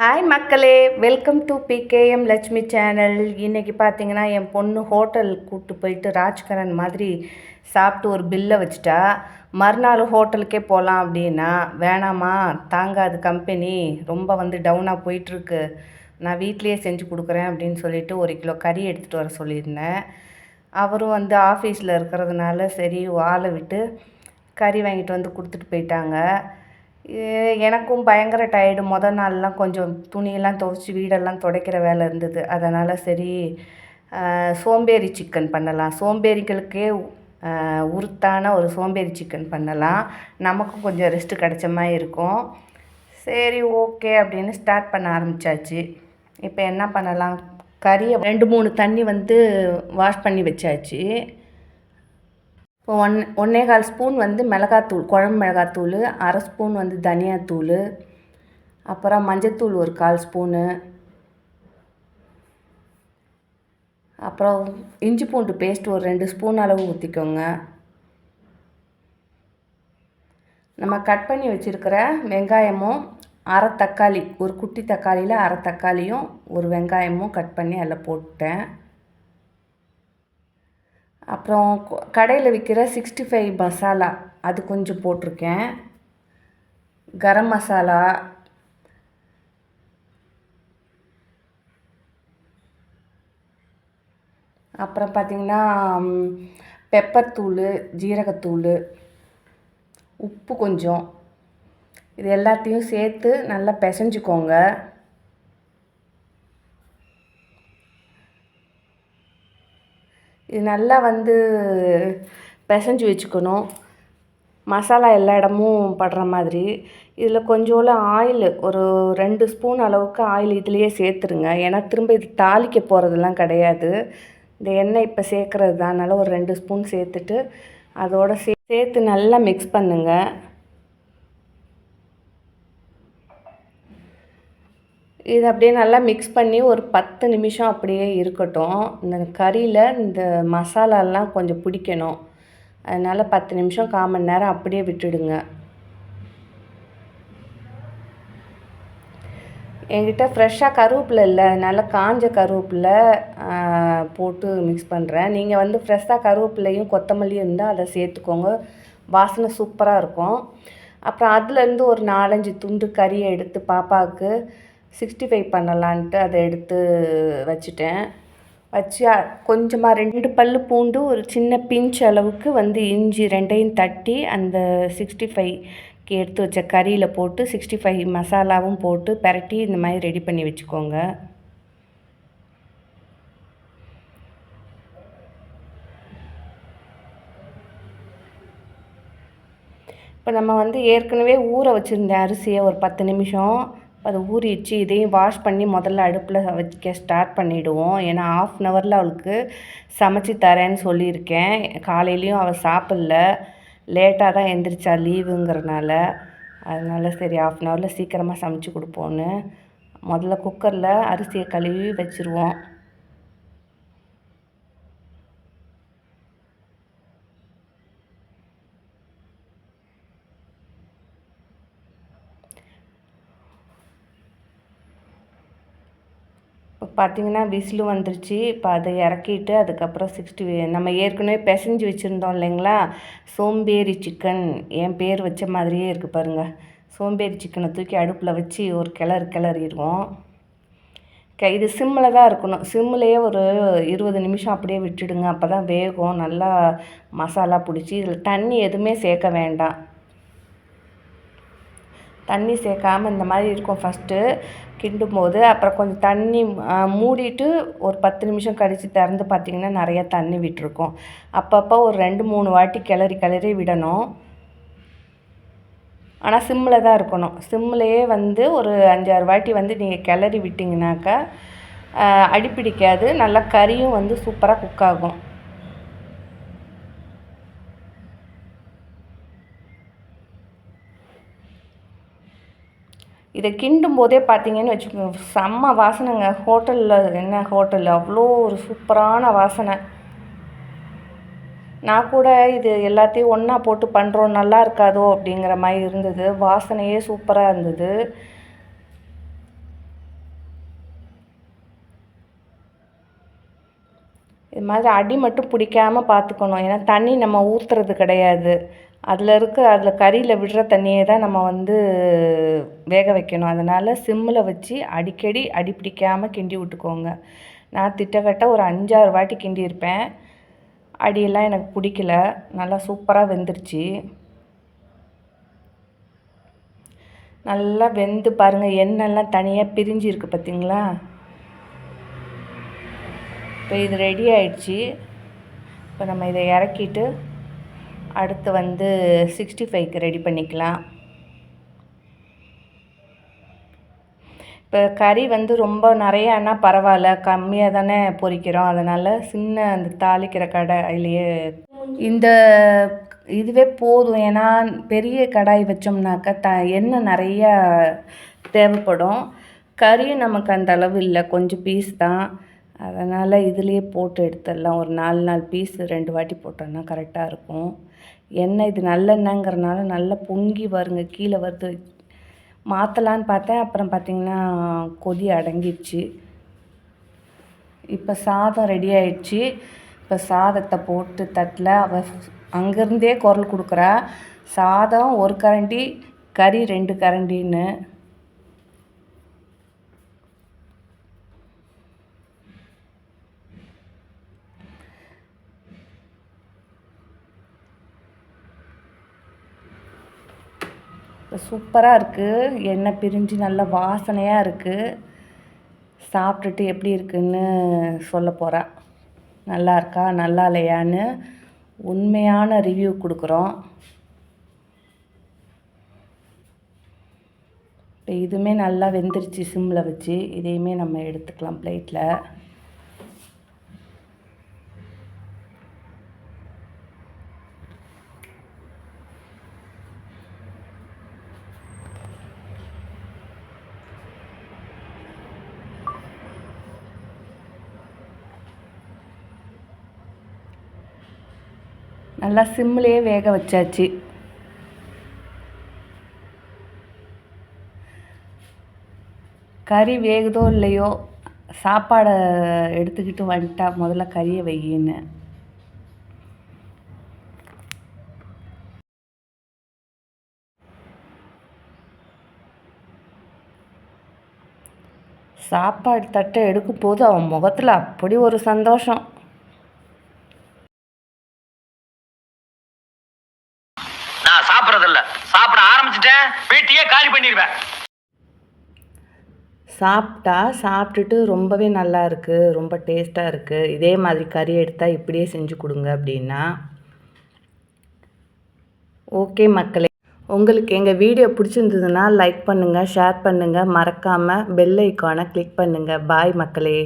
Hi மக்களே. Welcome to PKM Lakshmi channel இன்றைக்கி பார்த்தீங்கன்னா என் பொண்ணு ஹோட்டல் கூப்பிட்டு போயிட்டு ராஜ்கரன் மாதிரி சாப்பிட்டு ஒரு பில்லை வச்சுட்டா. மறுநாள் ஹோட்டலுக்கே போகலாம் அப்படின்னா வேணாமா தாங்காது கம்பெனி ரொம்ப வந்து டவுனாக போயிட்டுருக்கு. நான் வீட்லேயே செஞ்சு கொடுக்குறேன் அப்படின்னு சொல்லிட்டு ஒரு கிலோ கறி எடுத்துகிட்டு வர சொல்லியிருந்தேன். அவரும் வந்து ஆஃபீஸில் இருக்கிறதுனால சரி ஆளை விட்டு கறி வாங்கிட்டு வந்து கொடுத்துட்டு போயிட்டாங்க. எனக்கும் பயங்கர டயர்டு மொதல் நாள்லாம் கொஞ்சம் துணியெல்லாம் துவைச்சி வீடெல்லாம் துடைக்கிற வேலை இருந்தது. அதனால் சரி சோம்பேறி சிக்கன் பண்ணலாம். சோம்பேறிகளுக்கே உருத்தான ஒரு சோம்பேறி சிக்கன் பண்ணலாம். நமக்கும் கொஞ்சம் ரெஸ்ட்டு கிடைச்ச மாதிரி இருக்கும். சரி ஓகே அப்படின்னு ஸ்டார்ட் பண்ண ஆரம்பிச்சாச்சு. இப்போ என்ன பண்ணலாம்? கறியை ரெண்டு மூணு தண்ணி வந்து வாஷ் பண்ணி வச்சாச்சு. இப்போ ஒன் ஒன்றே கால் ஸ்பூன் வந்து மிளகாத்தூள் குழம்பு மிளகாத்தூள் அரை ஸ்பூன் வந்து தனியாத்தூள் அப்புறம் மஞ்சத்தூள் ஒரு கால் ஸ்பூனு அப்புறம் இஞ்சி பூண்டு பேஸ்ட் ஒரு ரெண்டு ஸ்பூன் அளவு ஊற்றிக்கோங்க நம்ம கட் பண்ணி வச்சுருக்கிற வெங்காயமும் அரை தக்காளி ஒரு குட்டி தக்காளியில் அரை தக்காளியும் ஒரு வெங்காயமும் கட் பண்ணி அதில் போட்டேன். அப்புறம் கடையில் விற்கிற சிக்ஸ்டி ஃபைவ் மசாலா அது கொஞ்சம் போட்டிருக்கேன். கரம் மசாலா அப்புறம் பார்த்திங்கன்னா பெப்பர் தூள் ஜீரகத்தூள் உப்பு கொஞ்சம். இது எல்லாத்தையும் சேர்த்து நல்லா பிசைஞ்சுக்கோங்க. இது நல்லா வந்து பிசைஞ்சு வச்சுக்கணும். மசாலா எல்லா இடமும் படுற மாதிரி. இதில் கொஞ்சோண்டு ஆயில் ஒரு ரெண்டு ஸ்பூன் அளவுக்கு ஆயில் இதுலேயே சேர்த்துருங்க. ஏன்னா திரும்ப இது தாளிக்க போகிறதெல்லாம் கிடையாது. இந்த எண்ணெய் இப்போ சேர்க்குறது தான் அதனால் ஒரு ரெண்டு ஸ்பூன் சேர்த்துட்டு அதோட சே சேர்த்து நல்லா மிக்ஸ் பண்ணுங்கள் இது அப்படியே நல்லா மிக்ஸ் பண்ணி ஒரு பத்து நிமிஷம் அப்படியே இருக்கட்டும். இந்த கறியில் இந்த மசாலாலாம் கொஞ்சம் பிடிக்கணும். அதனால் பத்து நிமிஷம் கால் மணி நேரம் அப்படியே விட்டுடுங்க. என்கிட்ட ஃப்ரெஷ்ஷாக கருவேப்பிலை இல்லை. அதனால் காஞ்ச கருவேப்பிலை போட்டு மிக்ஸ் பண்ணுறேன் நீங்கள் வந்து ஃப்ரெஷ்ஷாக கருவேப்பிலையும் கொத்தமல்லியும் இருந்தால் அதை சேர்த்துக்கோங்க. வாசனை சூப்பராக இருக்கும். அப்புறம் அதுலேருந்து ஒரு நாலஞ்சு துண்டு கறியை எடுத்து பாப்பாவுக்கு சிக்ஸ்டி ஃபைவ் பண்ணலான்ட்டு அதை எடுத்து வச்சுட்டேன். வச்சு கொஞ்சமாக ரெண்டு பல் பூண்டு ஒரு சின்ன பிஞ்ச் அளவுக்கு வந்து இஞ்சி ரெண்டையும் தட்டி அந்த சிக்ஸ்டி ஃபைவ்க்கு எடுத்து வச்ச கறியில் போட்டு சிக்ஸ்டி ஃபைவ் மசாலாவும் போட்டு பிரட்டி இந்த மாதிரி ரெடி பண்ணி வச்சுக்கோங்க. இப்போ நம்ம வந்து ஏற்கனவே ஊற வச்சுருந்த அரிசியை ஒரு பத்து நிமிஷம் அதை ஊறிடுச்சு இதையும் வாஷ் பண்ணி முதல்ல அடுப்பில் வைக்க ஸ்டார்ட் பண்ணிவிடுவோம் ஏன்னா ஆஃப் அன் ஹவரில் அவளுக்கு சமைச்சு தரேன்னு சொல்லியிருக்கேன். காலையிலையும் அவள் சாப்பிடல. லேட்டாக தான் எந்திரிச்சா லீவுங்கிறனால அதனால் சரி ஆஃப் அன் ஹவரில் சீக்கிரமாக சமைச்சு கொடுப்போன்னு முதல்ல குக்கரில் அரிசியை கழுவி வச்சுருவோம் இப்போ பார்த்தீங்கன்னா விசிலு வந்துருச்சு. இப்போ அதை இறக்கிட்டு அதுக்கப்புறம் சிக்ஸ்டி நம்ம ஏற்கனவே பிசைஞ்சு வச்சுருந்தோம் இல்லைங்களா? சோம்பேறி சிக்கன் என் பேர் வச்ச மாதிரியே இருக்குது பாருங்கள் சோம்பேறி சிக்கனை தூக்கி அடுப்பில் வச்சு ஒரு கிளறு கிளறிடுவோம் க இது சிம்மில் தான் இருக்கணும். சிம்மிலேயே ஒரு இருபது நிமிஷம் அப்படியே விட்டுடுங்க. அப்போ தான் வேகும். நல்லா மசாலா பிடிச்சி இதில் தண்ணி எதுவுமே சேர்க்க வேண்டாம். தண்ணி சேர்க்காம இந்த மாதிரி இருக்கும் ஃபஸ்ட்டு கிண்டும் போது அப்புறம் கொஞ்சம் தண்ணி மூடிட்டு ஒரு பத்து நிமிஷம் கழித்து திறந்து பார்த்தீங்கன்னா நிறையா தண்ணி விட்டுருக்கும். அப்பப்போ ஒரு ரெண்டு மூணு வாட்டி கிளறி கிளறி விடணும். ஆனால் சிம்மில் தான் இருக்கணும். சிம்மிலேயே வந்து ஒரு அஞ்சாறு வாட்டி வந்து நீங்கள் கிளறி விட்டிங்கனாக்கா அடிப்பிடிக்காது. நல்லா கறியும் வந்து சூப்பராக குக் ஆகும். இதை கிண்டும் போதே பார்த்தீங்கன்னு வச்சுக்கோங்க செம்ம வாசனைங்க. ஹோட்டலில் என்ன ஹோட்டல்? அவ்வளோ ஒரு சூப்பரான வாசனை. நான் கூட இது எல்லாத்தையும் ஒன்றா போட்டு பண்ணுறோம் நல்லா இருக்காதோ அப்படிங்கிற மாதிரி இருந்தது. வாசனையே சூப்பராக இருந்தது. இது மாதிரி அடி மட்டும் பிடிக்காம பார்த்துக்கணும். ஏன்னா தண்ணி நம்ம ஊற்றுறது கிடையாது. அதில் இருக்க அதில் கறியில் விடுற தண்ணியை தான் நம்ம வந்து வேக வைக்கணும். அதனால் சிம்மில் வச்சு அடிக்கடி அடி பிடிக்காமல் கிண்டி விட்டுக்கோங்க. நான் திட்டக்கட்ட ஒரு அஞ்சாறு வாட்டி கிண்டியிருப்பேன். அடியெல்லாம் எனக்கு பிடிக்கல. நல்லா சூப்பராக வெந்துருச்சு. நல்லா வெந்து பாருங்கள் எண்ணெய்லாம் தனியாக பிரிஞ்சு இருக்குது பார்த்தீங்களா இப்போ இது ரெடி ஆயிடுச்சு. இப்போ நம்ம இதை இறக்கிட்டு அடுத்து வந்து சிக்ஸ்டி ஃபைவ்க்கு ரெடி பண்ணிக்கலாம். இப்போ கறி வந்து ரொம்ப நிறையானா பரவாயில்ல. கம்மியாக தானே பொரிக்கிறோம் அதனால் சின்ன அந்த தாளிக்கிற கடாயிலேயே இந்த இதுவே போதும். ஏன்னா பெரிய கடாய் வச்சோம்னாக்கா த எண்ணெய் நிறையா தேவைப்படும். கறியும் நமக்கு அந்த அளவு இல்லை. கொஞ்சம் பீஸ் தான். அதனால் இதுலேயே போட்டு எடுத்துடலாம். ஒரு நாலு நாலு பீஸ் ரெண்டு வாட்டி போட்டோன்னா கரெக்டாக இருக்கும். எண்ணெய் இது நல்லெண்ணங்கிறனால நல்லா பொங்கி வருங்க. கீழே வருது மாற்றலான்னு பார்த்தேன். அப்புறம் பார்த்திங்கன்னா கொதி அடங்கிடுச்சு. இப்போ சாதம் ரெடி ஆயிடுச்சு. இப்போ சாதத்தை போட்டு தட்டில் அவ அங்கேருந்தே குரல் கொடுக்குறா. சாதம் ஒரு கரண்டி கறி ரெண்டு கரண்டின்னு. சூப்பராக இருக்குது எண்ணெய் பிரிஞ்சு நல்ல வாசனையாக இருக்குது சாப்பிட்டுட்டு எப்படி இருக்குன்னு சொல்ல போகிறா நல்லா இருக்கா? நல்லா இல்லையான்னு உண்மையான ரிவ்யூ கொடுக்குறோம். இப்போ இதுவுமே நல்லா வெந்துருச்சு சிம்மில் வச்சு. இதையுமே நம்ம எடுத்துக்கலாம் பிளேட்டில் நல்லா சிம்லேயே வேக வச்சாச்சு. கறி வேகுதோ இல்லையோ சாப்பாடை எடுத்துக்கிட்டு வந்துட்டா முதல்ல கறியை வையின்னு. சாப்பாடு தட்டை எடுக்கும் போது அவன் முகத்தில் அப்படி ஒரு சந்தோஷம். சாப்பிட ஆரம்பிச்சிட்டேன். வீட்டையே காலி பண்ணிடுவேன். சாப்பிட்டா சாப்பிட்டுட்டு ரொம்பவே நல்லா இருக்குது ரொம்ப டேஸ்ட்டாக இருக்குது இதே மாதிரி கறி எடுத்தால் இப்படியே செஞ்சு கொடுங்க அப்படின்னா. ஓகே மக்களே உங்களுக்கு எங்கள் வீடியோ பிடிச்சிருந்ததுன்னா லைக் பண்ணுங்கள் ஷேர் பண்ணுங்கள் மறக்காமல் பெல் ஐக்கானை கிளிக் பண்ணுங்கள் பாய் மக்களே.